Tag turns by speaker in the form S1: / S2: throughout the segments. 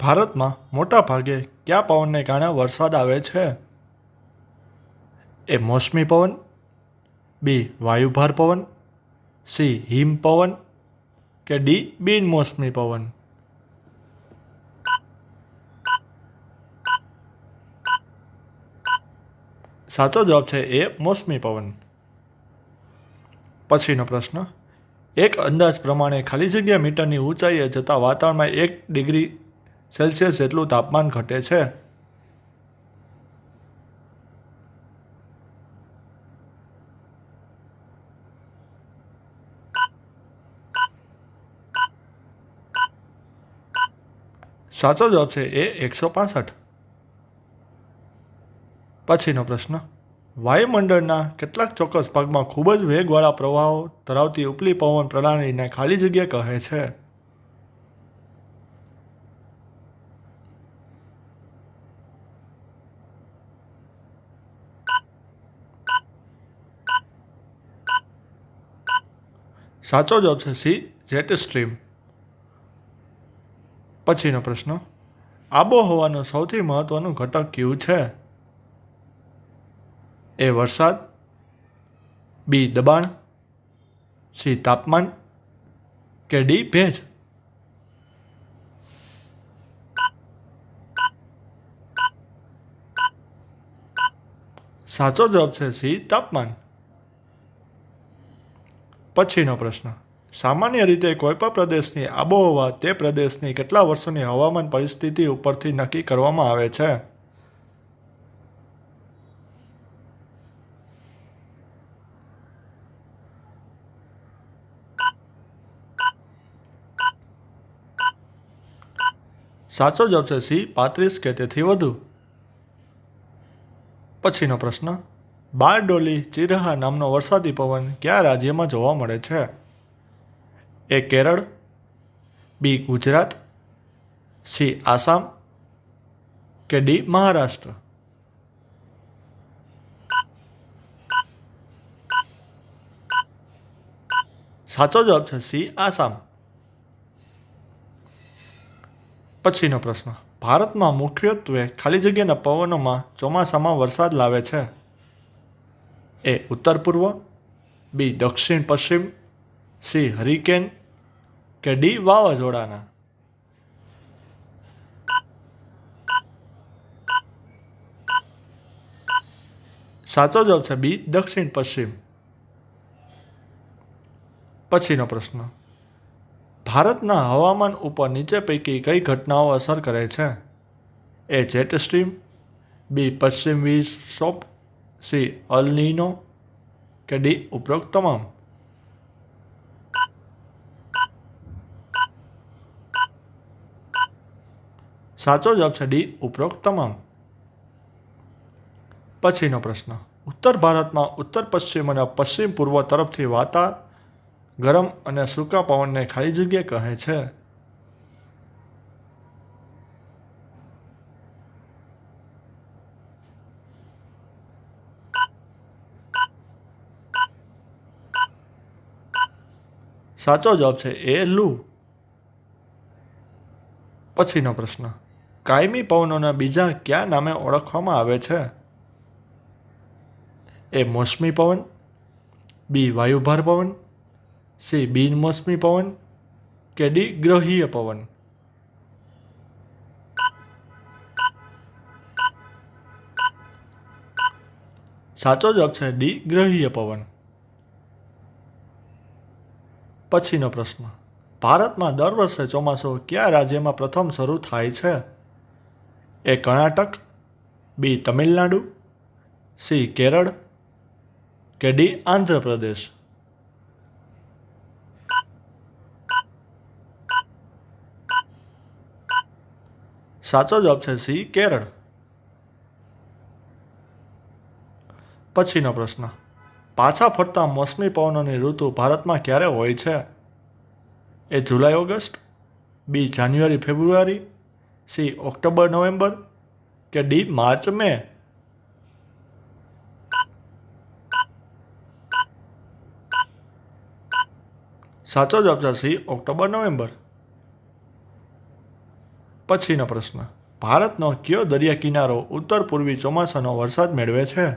S1: ભારતમાં મોટા ભાગે કયા પવનને કારણે વરસાદ આવે છે? એ મોસમી પવન, બી વાયુભાર પવન, સી હિમ પવન કે ડી બિનમોસમી પવન? સાચો જવાબ છે એ મોસમી પવન. પછીનો પ્રશ્ન, એક અંદાજ પ્રમાણે ખાલી જગ્યા મીટરની ઊંચાઈએ જતાં વાતાવરણમાં એક ડિગ્રી સેલ્સિયસ જેટલું તાપમાન ઘટે છે. સાચો જવાબ છે એ એકસો પાસઠ. પછીનો પ્રશ્ન. વાયુમંડળના કેટલાક ચોક્કસ ભાગમાં ખૂબ જ વેગવાળા પ્રવાહો ધરાવતી ઉપલી પવન પ્રણાલીને ખાલી જગ્યા કહે છે. સાચો જવાબ છે સી, જેટ સ્ટ્રીમ. પછીનો પ્રશ્ન, આબોહવાનું સૌથી મહત્વનું ઘટક કયું છે? એ વરસાદ, બી દબાણ, સી તાપમાન, કે ડી ભેજ? સાચો જવાબ છે સી તાપમાન. પછીનો પ્રશ્ન. સામાન્ય રીતે કોઈ પણ પ્રદેશની આબોહવા તે પ્રદેશની કેટલા વર્ષોની હવામાન પરિસ્થિતિ ઉપરથી નક્કી કરવામાં આવે છે? સાચો જવાબ છે સી, પાંત્રીસ કે તેથી વધુ? પછીનો પ્રશ્ન. બારડોલી ચિરહા નામનો વરસાદી પવન કયા રાજ્યમાં જોવા મળે છે? A Kerala, B Gujarat, C Assam કે ડી મહારાષ્ટ્ર? સાચો જવાબ છે સી આસામ. પછીનો પ્રશ્ન. ભારતમાં મુખ્યત્વે ખાલી જગ્યાના પવનોમાં ચોમાસામાં વરસાદ લાવે છે. એ ઉત્તર પૂર્વ, બી દક્ષિણ પશ્ચિમ, સી હરિકેન કે ડી વાવાઝોડાના? સાચો જવાબ છે બી દક્ષિણ પશ્ચિમ. પછીનો પ્રશ્ન. ભારતના હવામાન ઉપર નીચે પૈકી કઈ ઘટનાઓ અસર કરે છે? એ જેટ સ્ટ્રીમ, બી પશ્ચિમ વિક્ષોભ સી અલનીનો કે ડી ઉપરોક્ત તમામ. સાચો જવાબ છે ડી ઉપરોક્ત તમામ. પછીનો પ્રશ્ન. ઉત્તર ભારતમાં ઉત્તર પશ્ચિમ અને પશ્ચિમ પૂર્વ તરફથી વાતા ગરમ અને સૂકા પવનને ખાલી જગ્યા કહે છે. સાચો જવાબ છે એ લુ. પછીનો પ્રશ્ન. કાયમી પવનોના બીજા કયા નામે ઓળખવામાં આવે છે? એ મોસમી પવન, બી વાયુભાર પવન, સી બિનમોસમી પવન, કે ડી ગ્રહીય પવન? સાચો જવાબ છે ડી ગ્રહીય પવન. પછીનો પ્રશ્ન. ભારતમાં દર વર્ષે ચોમાસું કયા રાજ્યમાં પ્રથમ શરૂ થાય છે? A Karnataka, B Tamil Nadu, C Kerala કે ડી આંધ્રપ્રદેશ? સાચો જવાબ છે સી કેરળ. પછીનો પ્રશ્ન. પાછા ફરતા મોસમી પવનોની ઋતુ ભારતમાં ક્યારે હોય છે? A July, August, B, January, February, C, October, November કે ડી, માર્ચ, મે? સાચો જવાબ છે સી, ઓક્ટોબર, નવેમ્બર. પછીનો પ્રશ્ન. ભારતનો કયો દરિયા કિનારો ઉત્તર, પૂર્વી ચોમાસાનો વરસાદ મેળવે છે?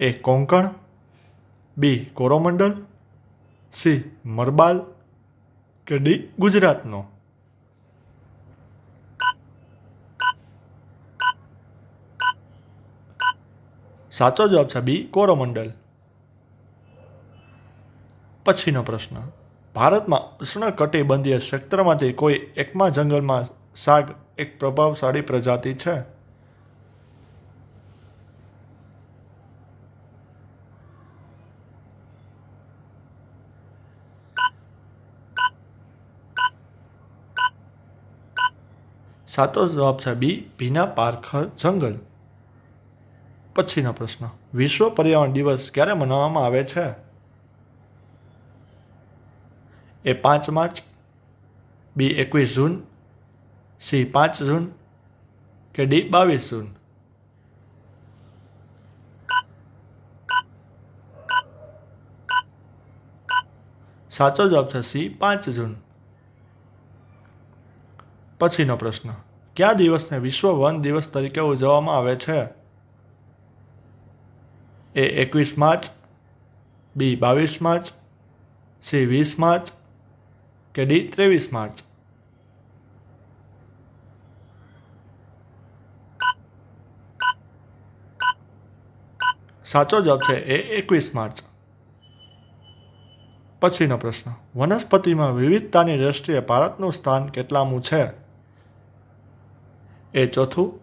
S1: A Konkan, B, Coromandel, C, Malabar કે ગુજરાતનો સાચો જવાબ છે બી, કોરોમંડલ. પછીનો પ્રશ્ન. ભારતમાં ઉષ્ણકટિબંધીય ક્ષેત્રમાંથી કોઈ એકમા જંગલમાં સાગ એક પ્રભાવશાળી પ્રજાતિ છે? સાચો જવાબ છે બી, ભીના પારખર જંગલ. પછીનો પ્રશ્ન, વિશ્વ પર્યાવરણ દિવસ ક્યારે મનાવવામાં આવે છે? એ પાંચ માર્ચ, બી એકવીસ જૂન, સી પાંચ જૂન કે ડી બાવીસ જૂન? સાચો જવાબ છે સી પાંચ જૂન. પછીનો પ્રશ્ન. કયા દિવસને વિશ્વ વન દિવસ તરીકે ઉજવવામાં આવે છે? એ એકવીસ માર્ચ, બી બાવીસ માર્ચ, સી વીસ માર્ચ કે ડી ત્રેવીસ માર્ચ? સાચો જવાબ છે એ એકવીસ માર્ચ. પછીનો પ્રશ્ન. વનસ્પતિમાં વિવિધતાની દ્રષ્ટિએ ભારતનું સ્થાન કેટલામું છે? એ ચોથું,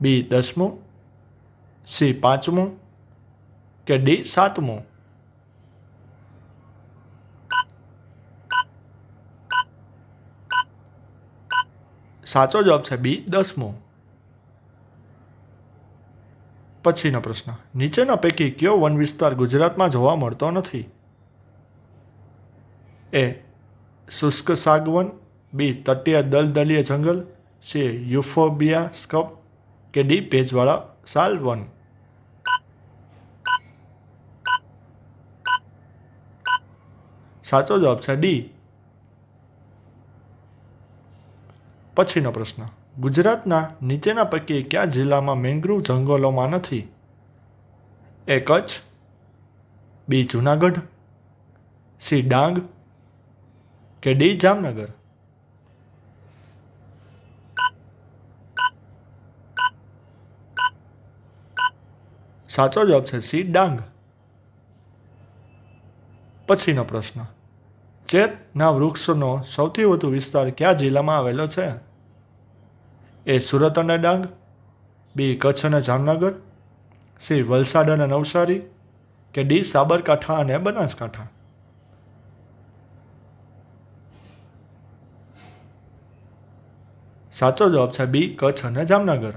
S1: બી દસમું, સી પાંચમું કે ડી સાતમું? સાચો જવાબ છે બી દસમું. પછીનો પ્રશ્ન, નીચેના પૈકી કયો વન વિસ્તાર ગુજરાતમાં જોવા મળતો નથી? એ, શુષ્ક સાગવન, બી તટીય દલદલીય જંગલ સી યુફોબિયા સ્કપ કે ડી ભેજવાળા સાલવન સાચો જવાબ છે ડી. પછીનો પ્રશ્ન. ગુજરાતના નીચેના પૈકી કયા જિલ્લામાં મેંગ્રુવ જંગલોમાં નથી? A Kutch, B Junagadh, C Dang કે ડી જામનગર? સાચો જવાબ છે સી, ડાંગ. પછીનો પ્રશ્ન. ચેતના વૃક્ષનો સૌથી વધુ વિસ્તાર કયા જિલ્લામાં આવેલો છે? એ સુરત અને ડાંગ, બી કચ્છ અને જામનગર, સી વલસાડ અને નવસારી, કે ડી સાબરકાંઠા અને બનાસકાંઠા? સાચો જવાબ છે બી કચ્છ અને જામનગર.